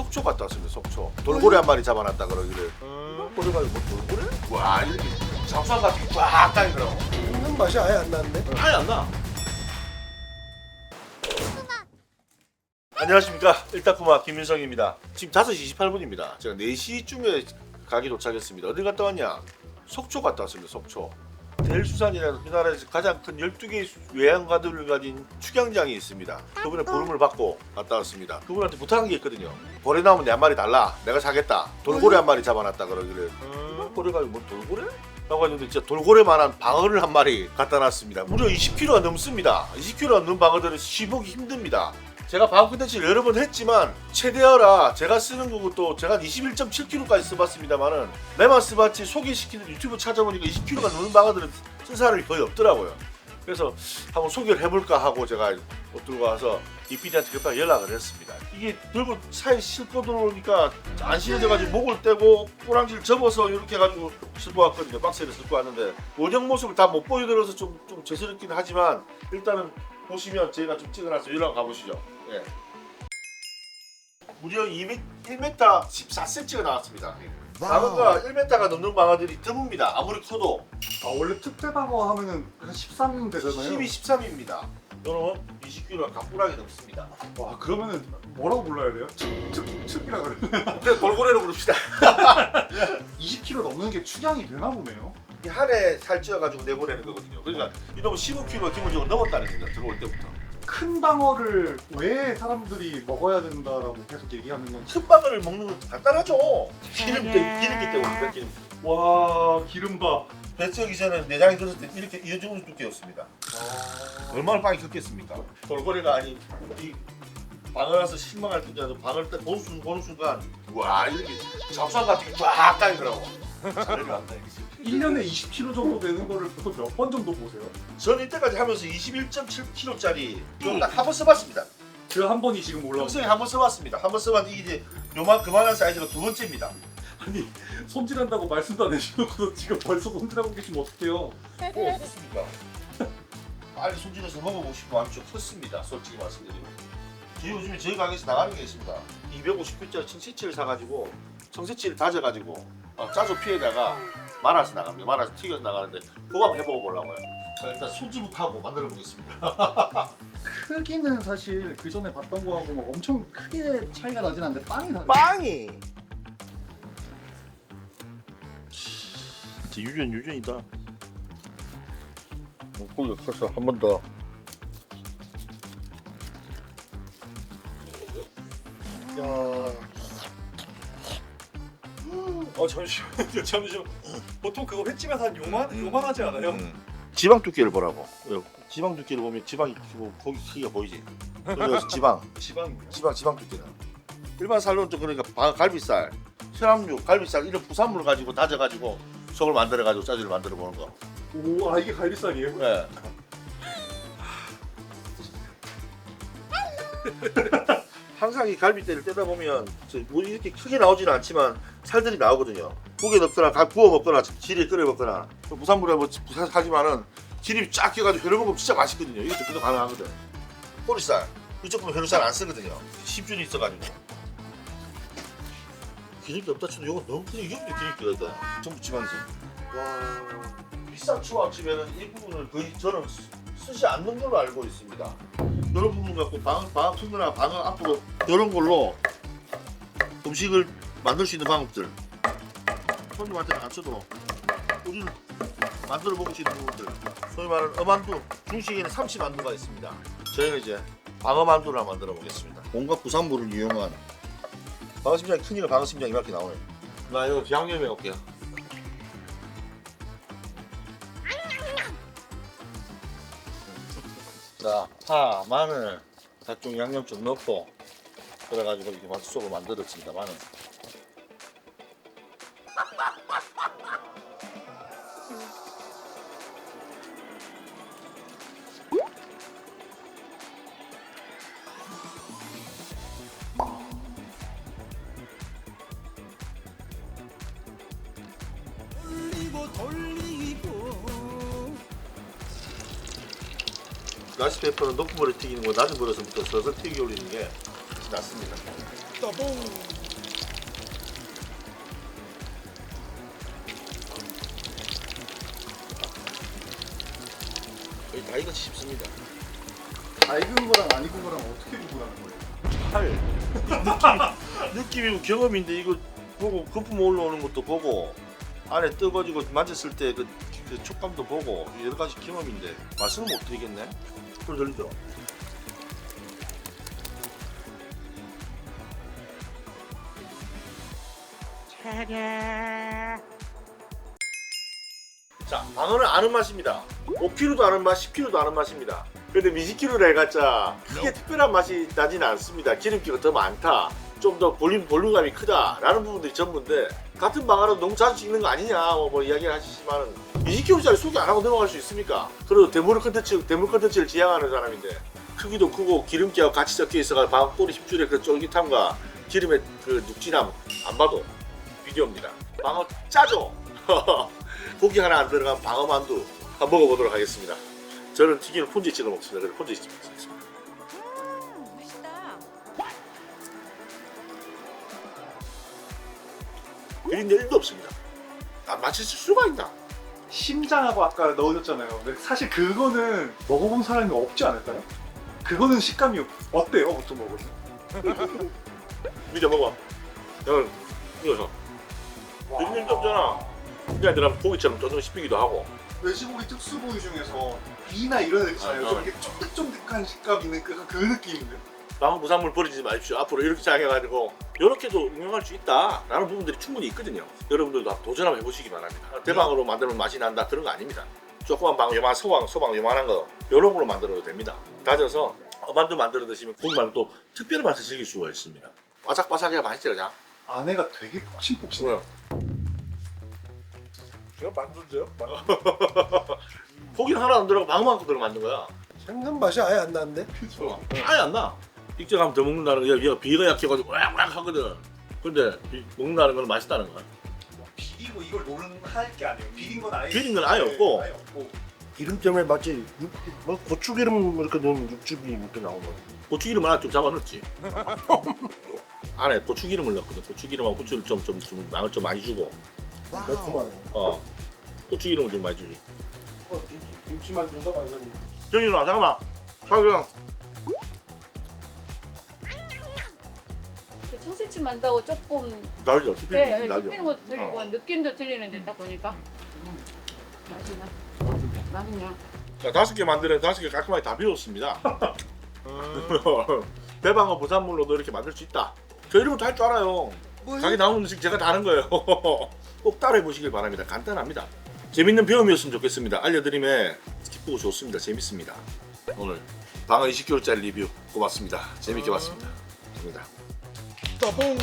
속초 갔다 왔습니다. 속초. 돌고래 한 마리 잡아놨다 그러기를. 그래가지고 뭐 돌고래? 와 이렇게 잡상 같은 꽉 따이더라고. 먹는 맛이 아예 안 나는데? 아예 안 나. 안녕하십니까 일타쿠마 김민성입니다. 지금 5시 28분입니다. 제가 4시쯤에 가게 도착했습니다. 어디 갔다 왔냐? 속초 갔다 왔습니다. 속초. 대일수산이라는 우리나라에서 가장 큰 12개의 외양가들을 가진 축양장이 있습니다. 그분의 부름을 받고 갔다 왔습니다. 그분한테 부탁한 게 있거든요. 고래 나오면 내 한 마리 달라. 내가 사겠다. 돌고래 한 마리 잡아놨다 그러기를. 어, 고래가 뭐 돌고래? 라고 했는데 진짜 돌고래만한 방어를 한 마리 갖다 놨습니다. 무려 20kg가 넘습니다. 20kg가 넘는 방어들은 씹기 힘듭니다. 제가 방어 컨텐츠를 여러 번 했지만 최대어라 제가 쓰는 거고 또 제가 21.7kg까지 써봤습니다만은 써봤지 소개시키는 유튜브 찾아보니까 20kg가 넘는 방어들은 쓴 사람이 거의 없더라고요. 그래서 한번 소개를 해볼까 하고 제가 못 들고 와서 이 PD한테 급하게 연락을 했습니다. 이게 들고 사이 싣고 들어오니까 안 실어져가지고 목을 떼고 꼬랑지를 접어서 이렇게 해가지고 싣고 왔거든요. 박스를 싣고 왔는데 원형 모습을 다 못 보여드려서 좀, 좀 죄스럽긴 하지만 일단은 보시면 제가 좀 찍어놨어요. 이랑 가보시죠. 예. 무려 2m, 1m 14cm가 나왔습니다. 방어가 1m가 넘는 방어들이 드뭅니다. 아무리 커도 아 원래 특대 방어 하면은 한 13 되잖아요. 12, 13입니다. 요런 20kg가 가뿐하게 넘습니다. 와 그러면은 뭐라고 불러야 돼요? 특특 특이라 그래. 그래서 돌고래로 부릅시다. 20kg 넘는 게 축양이 되나 보네요. 이 한해 살찌어가지고 내보내는 거거든요. 그러니까 이놈은 15kg가 기본적으로 넘었다는 겁니다. 들어올 때부터. 큰 방어를 왜 사람들이 먹어야 된다라고 계속 얘기하는 건지. 큰 방어를 먹는 건 간단하죠. 기름 때 기름기 때문에 배 기름. 와 기름 봐. 뱃속이 전에 내장이 들었을 때 이렇게 이 정도 두께였습니다. 아, 얼마나 빵이 컸겠습니까? 돌고래가 아닌 이 방어라서 실망할 텐데 방어를 딱 보는 순간, 보는 순간 와 이렇게 잡상 같은 게쫙 따이더라고. 잘해도 안 따이겠지. 1년에 20kg 정도 되는 거를 보통 몇 번 정도 보세요? 저는 이때까지 하면서 21.7kg짜리 이거 딱한 번 써봤습니다. 그 한 번이 지금 올라. 평소에 한 번 써봤습니다. 한 번 써봤는데 이게 이제 요만 그만한 사이즈가 두 번째입니다. 아니 손질한다고 말씀도 안 해주고서 지금 벌써 손질하고 계시면 어떡해요? 어, 어떻습니까? 빨리 손질해서 먹어보시고 마음이 좀 컸습니다. 솔직히 말씀드리면. 저희 요즘에 저희 가게에서 나가는 게 있습니다. 250kg짜리 청새치를 사가지고 청새치를 다져가지고 어, 짜조 피에다가 말아서 나갑니다. 말아서 튀겨서 나가는데 그거 한번 해보고 보려고요. 자, 일단 손질부터 하고 만들어 보겠습니다. 크기는 사실 그 전에 봤던 거하고 막 엄청 크게 차이가 나진 않는데 빵이 다르. 빵이 진짜 유전 유전이다. 고기가 커서 한 번 더. 야, 어 잠시만요 잠시만 보통 그거 횟집에서 한 요만 요만하지 않아요? 음. 지방 두께를 보라고. 요 지방 두께를 보면 지방이 뭐 고기 크기가 보이지. 그래서 지방, 지방 지방, 지방 두께는 일반 살로는 좀 그러니까 방- 갈비살, 혈압육, 갈비살 이런 부산물을 가지고 다져가지고 속을 만들어 가지고 짜주를 만들어 보는 거. 오, 아 이게 갈비살이에요? 네. 항상 이 갈비뼈를 떼다 보면 이렇게 크게 나오지는 않지만 살들이 나오거든요. 고기에 넣거나 가- 구워 먹거나 지리에 끓여 먹거나 또 부산물에 뭐 부산 하지만은 지립 쫙 끼가지고 회로 먹으면 진짜 맛있거든요. 이것도 그도 가능하거든. 꼬리살 이쪽 보면 회로살 안 쓰거든요. 10준이 있어가지고 기름기 없다 치도 이건 너무 크게 이게 기름기가 있다. 전부 지방이죠. 와 비싼 초밥집에는 이 부분을 거의 저는 쓰- 쓰지 않는 걸로 알고 있습니다. 이런 부분 갖고 방, 방학 투느나 방학 앞으로 이런 걸로 음식을 만들 수 있는 방법들 손님한테는 안 써도 우리는 만들어 먹을 수 있는 부분들 소위 말하는 어만두 중식에는 삼치 만두가 있습니다. 저희는 이제 방어 만두를 만들어 보겠습니다. 온갖 부산물을 이용한 방어 심장이 크니까 방어 심장이 이렇게 나오네. 나 이거 양념 해 올게요. 파, 마늘, 각종 양념 좀 넣고 그래가지고 이렇게 맛속을 만들었습니다. 마늘. 라 이스페이퍼는 높은 불에 튀기는 거 낮은 불에서부터 서서 튀겨 올리는 게 맛이 났습니다. 거의 다 익어서 쉽습니다. 다 익은 거랑 안 익은 거랑 어떻게 구분하는 거예요? 팔 느낌, 느낌이고 경험인데 이거 보고 거품 올라오는 것도 보고 안에 뜨거지고 만졌을 때 그 촉감도 보고 여러 가지 경험인데 말씀을 못 드리겠네. 그걸 들리죠? 자, 방어는 아는 맛입니다. 5kg도 아는 맛, 10kg도 아는 맛입니다. 근데 미지키로를 해봤자 크게 특별한 맛이 나지는 않습니다. 기름기가 더 많다. 좀 더 볼륨, 볼륨감이 크다라는 부분들이 전부인데 같은 방아로 너무 자주 찍는 거 아니냐 뭐, 뭐 이야기를 하시지만은 20kg짜리 소개 안 하고 넘어갈 수 있습니까? 그리고 대물 컨텐츠, 대물 컨텐츠를 지향하는 사람인데 크기도 크고 기름기와 같이 섞여 있어가 방아 꼬리 힘줄의 그 쫄깃함과 기름의 그 눅진함 안 봐도 비디오입니다. 방어 짜죠? 고기 하나 안 들어간 방어 만두 한번 먹어보도록 하겠습니다. 저는 튀김을 폰지 찍어 먹습니다. 그래서 폰지 찍어 먹겠습니다. 비린내 1도 없습니다. 안 맞힐 수가 있나? 심장하고 아까 넣어줬잖아요. 근데 사실 그거는 먹어본 사람이 없지 않을까요? 그거는 식감이 어때요? 보통 먹으면? 믿어 먹어. 형, 이거서. 비린내 1도 없잖아. 그냥 들어가면 고기처럼 쫀쫀 씹히기도 하고. 돼지고기 특수 부위 중에서 비나 이런 애 있잖아요. 아, 좀 어. 이렇게 쫀득쫀득한 식감 있는 그, 그 느낌인데. 방어 부산물 버리지 마십시오. 앞으로 이렇게 장해가지고 이렇게도 응용할 수 있다라는 부분들이 충분히 있거든요. 여러분들도 도전 한번 해보시기 바랍니다. 대방으로 만들면 맛이 난다 그런 거 아닙니다. 조그만 방, 요만 소방, 소방 요만한 거 이런 걸로 만들어도 됩니다. 다져서 만두 만들어 드시면 말고 또 특별한 맛을 즐길 수가 있습니다. 바삭바삭해야 맛있지 그냥. 안에가 되게 폭신폭신해요. 뭐야? 이거 만두인데요? 고기는 하나 안 들어가고 방어만 들어 만든 거야. 생선 맛이 아예 안 나는데? 아예 안 나. 익정하면 더 먹는다는 거야. 얘가 비가 약해가지고 왁왁 하거든. 근데 비- 먹는다는 건 맛있다는 거야. 비리고 이걸 모르는 할게 아니에요. 비린 건 아예 비린 건 아예 없고. 아예 없고. 기름 때문에 마치 육, 뭐 고추 기름 이렇게 넣으면 육즙이 이렇게 나오는 거 고추기름 하나 좀 잡아 넣었지. 안에 고추기름을 넣거든. 고추기름하고 고추를 좀 좀 좀 양을 좀 많이 주고. 매콤하네. 어. 고추기름을 좀 많이 주지. 어, 김- 김치만 줘서 완전 정인아 잠깐만. 잠깐. 그 청새치 만다고 조금 다르죠. 네, 스피드 네, 나죠. 씹히는 것도 틀리고 어. 느낌도 틀리는데 딱 보니까 음, 맛있나? 맛있냐? 자, 다섯 개 만드는 다섯 개 깔끔하게 다 비웠습니다. 대방어 부산물로도 이렇게 만들 수 있다. 저 이런 것도 할줄 알아요. 자기 나오는 음식 제가 다 하는 거예요. 꼭 따라해 보시길 바랍니다. 간단합니다. 재밌는 배움이었으면 좋겠습니다. 알려드림에 기쁘고 좋습니다. 재밌습니다. 오늘 방어 20kg짜리 리뷰 고맙습니다. 재밌게 봤습니다. 감사합니다. 따봉